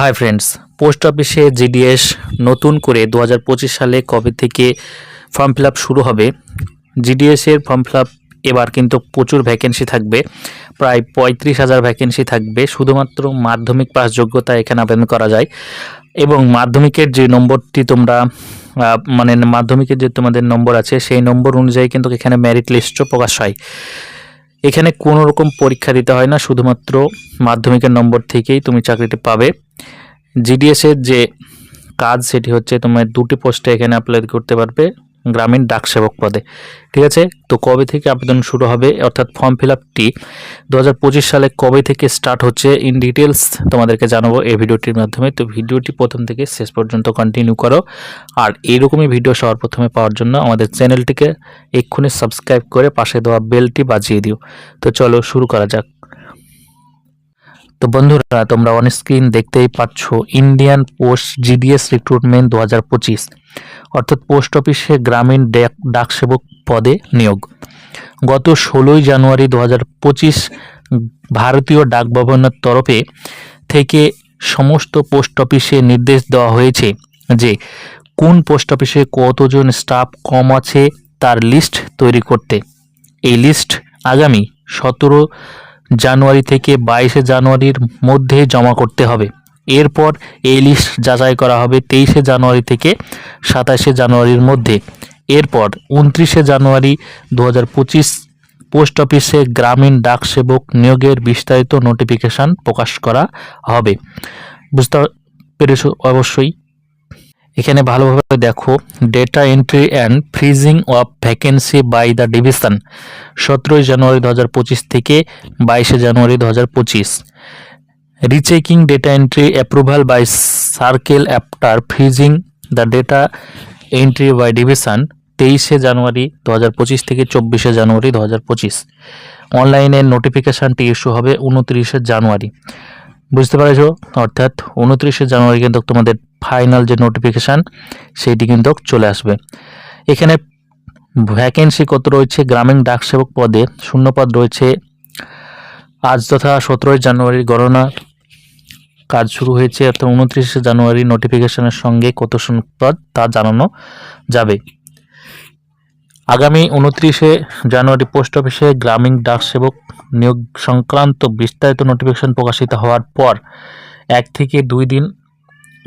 High friends post অফিসে GDS নতুন করে দু হাজার পঁচিশ সালে কবে থেকে ফর্ম ফিল শুরু হবে? জিডিএস এর ফর্ম ফিল এবার কিন্তু প্রচুর ভ্যাকেন্সি থাকবে। প্রায় পঁয়ত্রিশ হাজার ভ্যাকেন্সি থাকবে। শুধুমাত্র মাধ্যমিক পাস যোগ্যতা এখানে আবেদন করা যায়। এবং মাধ্যমিকের যে নম্বরটি তোমরা মানে মাধ্যমিকের যে তোমাদের নম্বর আছে, সেই নম্বর অনুযায়ী কিন্তু এখানে মেরিট লিস্টও প্রকাশ হয়। এখানে কোনো রকম পরীক্ষা দিতে হয় না, শুধুমাত্র মাধ্যমিকের নম্বর থেকেই তুমি চাকরিটি পাবে। জিডিএসের যে কাজ সেটি হচ্ছে তোমার দুটি পোস্টে এখানে অ্যাপ্লাই করতে পারবে। গ্রামীণ ডাক সেবক পদে। ঠিক আছে? তো কবে থেকে আবেদন শুরু হবে? অর্থাৎ ফর্ম ফিল আপটি দু হাজার পঁচিশ সালে কবে থেকে স্টার্ট হচ্ছে? ইন ডিটেলস তোমাদেরকে জানাব এই ভিডিওটির মাধ্যমে। তো ভিডিওটি প্রথম থেকে শেষ পর্যন্ত কন্টিনিউ করো। আর এইরকমই ভিডিও সবার প্রথমে পাওয়ার জন্য আমাদের চ্যানেলটিকে এক্ষুনি সাবস্ক্রাইব করে পাশে দেওয়া বেলটি বাজিয়ে দিও। তো চলো শুরু করা যাক। তো বন্ধুরা, তোমরা অন স্ক্রিন দেখতেই পাচ্ছ ইন্ডিয়ান পোস্ট জিডিএস রিক্রুটমেন্ট দু হাজার পঁচিশ, অর্থাৎ পোস্ট অফিসে গ্রামীণ ডাক- ডাকসেবক পদে নিয়োগ। গত ষোলোই জানুয়ারি দু হাজার পঁচিশ ভারতীয় ডাক ভবনের তরফে থেকে সমস্ত পোস্ট অফিসে নির্দেশ দেওয়া হয়েছে যে, কোন পোস্ট অফিসে কতজন স্টাফ কম আছে তার লিস্ট তৈরি করতে। এই লিস্ট আগামী সতেরো জানুয়ারি থেকে বাইশে জানুয়ারির মধ্যে জমা করতে হবে। এরপর এই লিস্ট যাচাই করা হবে তেইশে জানুয়ারি থেকে সাতাশে জানুয়ারির মধ্যে। এরপর উনত্রিশে জানুয়ারি দু হাজার পঁচিশ পোস্ট অফিসে গ্রামীণ ডাক সেবক নিয়োগের বিস্তারিত নোটিফিকেশন প্রকাশ করা হবে। বুঝতে পেরেছ অবশ্যই? এখানে ভালোভাবে দেখো data entry and freezing of vacancy by the division সতেরোই জানুয়ারি দু হাজার পঁচিশ থেকে বাইশে জানুয়ারি দু হাজার পঁচিশ। Rechecking data entry approval by circle after freezing the data entry by division তেইশে জানুয়ারি দু হাজার পঁচিশ থেকে চব্বিশে জানুয়ারি দু হাজার পঁচিশ। অনলাইনের নোটিফিকেশানটি ইস্যু হবে উনত্রিশে জানুয়ারি। বুঝতে পারছ? অর্থাৎ উনত্রিশে জানুয়ারি কিন্তু তোমাদের ফাইনাল যে নোটিফিকেশান সেইটি কিন্তু চলে আসবে। এখানে ভ্যাকেন্সি কত রয়েছে? গ্রামীণ ডাকসেবক পদে শূন্যপদ রয়েছে। আজ তথা সতেরোই জানুয়ারি গণনা কাজ শুরু হয়েছে, অর্থাৎ উনত্রিশে জানুয়ারি নোটিফিকেশনের সঙ্গে কত শূন্যপদ তা জানানো যাবে। আগামী উনত্রিশে জানুয়ারি পোস্ট অফিসে গ্রামীণ ডাকসেবক নিয়োগ সংক্রান্ত বিস্তারিত নোটিফিকেশন প্রকাশিত হওয়ার পর এক থেকে দুই দিন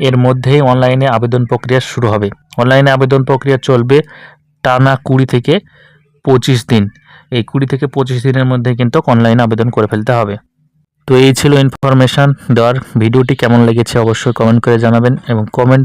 এর মধ্যেই অনলাইনে আবেদন প্রক্রিয়া শুরু হবে। অনলাইনে আবেদন প্রক্রিয়া চলবে টানা কুড়ি থেকে পঁচিশ দিন। এই কুড়ি থেকে পঁচিশ দিনের মধ্যে কিন্তু অনলাইনে আবেদন করে ফেলতে হবে। তো এই ছিল ইনফরমেশান দেওয়ার। ভিডিওটি কেমন লেগেছে অবশ্যই কমেন্ট করে জানাবেন এবং কমেন্ট